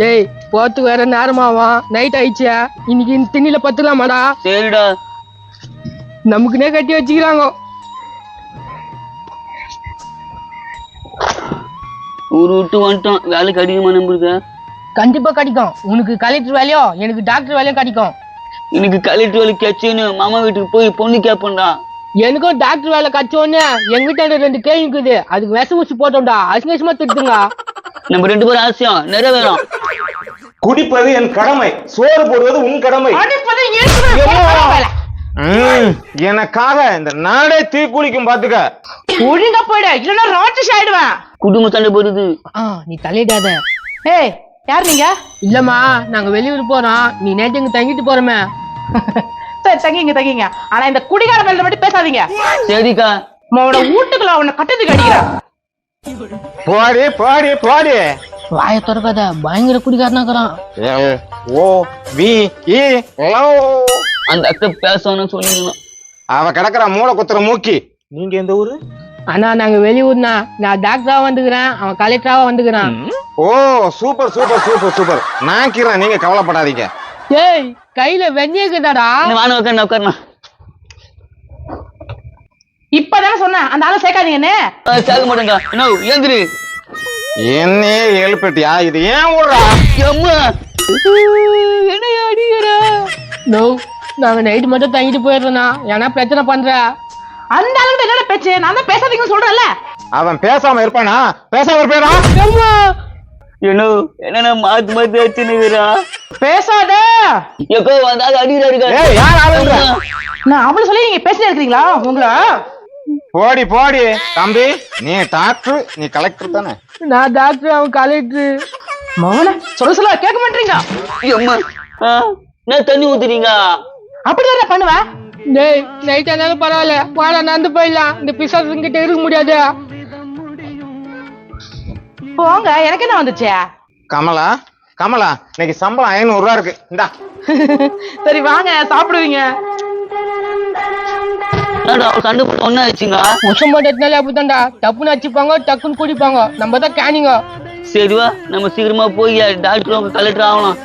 டேய் போறதுக்கு வேற நேரமாவான் நைட் ஆயிடுச்சா இன்னைக்கு இந்த திண்ணில பத்துக்கலாமாடா? சரிடா. நமக்குனே கட்டி வச்சுக்கிறாங்க. ஊர் விட்டு வந்துட்டோம். வேலைக்கு அதிகமா நம்பிருக்க கண்டிப்பா கிடைக்கும். உனக்கு கலெக்டர் வேலையோ எனக்கு டாக்டர் வேலையும் கிடைக்கும். எனக்கு கலெக்டர் வேலை கேச்சுன்னு மாமா வீட்டுக்கு போய் பொண்ணு கேட்பேன்டா எனக்கும் டாக்டர் வேலை கச்சோன்னு எங்க வீட்டாண்ட ரெண்டு கேள்வி இருக்குது. அதுக்கு விஷ ஊசி போட்டோம்டா. அசிங்கமா திட்டுங்க நம்ம ரெண்டு பேரும் ஆசையம் நிறைவேறும். குடிப்பது என் கடமை. சோறு போடுவது உன் கடமை. எனக்காக இந்த நாடே தீக்குளிக்கும் பாத்துக்க. ஒழுங்கா போயிடு. இல்லைன்னா ராட்சஸ் ஆயிடுவேன். குடும்ப சண்டை போடுது. நீ தலையிடாத. ஏய் யார் நீங்க? இல்லம்மா நாங்க வெளியூர் போறோம். நீ நேற்று இங்க தங்கிட்டு போறோமே. சரி தங்கிங்க தங்கிங்க. ஆனா இந்த குடிகார மேல மட்டும் பேசாதீங்க. சரிக்கா. உன்னோட வீட்டுக்குள்ள அவனை கட்டத்துக்கு அடிக்கிறேன். போடி போடி போடி. வாய திறக்காத பயங்கர குடிகாரனாக்குறான். L O V E love அந்த அக்கா பேசணும்னு சொல்லிடணும் அவ கிடக்குற மூளை குத்துற மூக்கி. நீங்க எந்த ஊரு? அண்ணா நாங்க வெளியூர்னா நான் டாக்டரா வந்துக்கிறேன். அவன் கலெக்டராவா வந்துக்கிறான். ஓ சூப்பர் சூப்பர் சூப்பர் சூப்பர். நான் கீறேன் நீங்க கவலைப்படாதீங்க. ஏய் கையில வெந்நீக்குதாடா வாங்க உட்காந்து உட்காருண்ணா இப்பதானே சொன்னேன் அந்த ஆளை சேர்க்காதீங்கன்னு சேர்க்க மாட்டேங்க என்ன ஏந்திரு. என்னையே எழுப்பிட்டியா? இது ஏன் ஊர்றா? அம்மா என்ன அடிக்கிற நோ நாங்க நைட்டு மட்டும் தங்கிட்டு போயிடுறோண்ணா ஏன்னா பிரச்சனை பண்ற. அந்த அளவுக்கு என்னோட பேச்சு? நான் தான் பேசாதீங்கன்னு சொல்றேன்ல. அவன் பேசாம இருப்பானா? பேசாம இருப்பானா? என்ன என்ன மாத்து மாத்து வச்சுனுக்குறா பேசாத. எப்போ வந்தாலும் அடிக்கிறாரு ஏய் யார் ஆளுங்க? நான் அவளை சொல்லி நீங்க பேசிட்டு இருக்கிறீங்களா? உங்களை? போடி போடி. தம்பி நீ டாக்டர் நீ கலெக்டர் தானே? நான் டாக்டர் அவன் கலெக்டர். மோன சொல்ல சொல்ல கேட்க மாட்டீங்க. அம்மா. என்ன தண்ணி ஊத்துறீங்க? அப்படி வேற பண்ணுவேன் டேய் நைட் ஆனாலும் பரவாயில்ல. வாடா நடந்து போயிடலாம். இந்த பிசாசு கிட்ட இருக்க முடியாது. போங்க எனக்கு என்ன வந்துச்சு? கமலா கமலா இன்னைக்கு சம்பளம் ஐநூறு ரூபா இருக்கு. இந்தா. சரி வாங்க சாப்பிடுவீங்க. சண்டை போட்டு ஒண்ணா ஆச்சுங்க போட்டதுனால அப்படித்தான்டா. டப்புன்னு வச்சுப்பாங்க டக்குன்னு குடிப்பாங்க நம்ம தான் கேனிங்க. சரி வா நம்ம சீக்கிரமா போய் டாக்டர் கலெக்டர் ஆகலாம்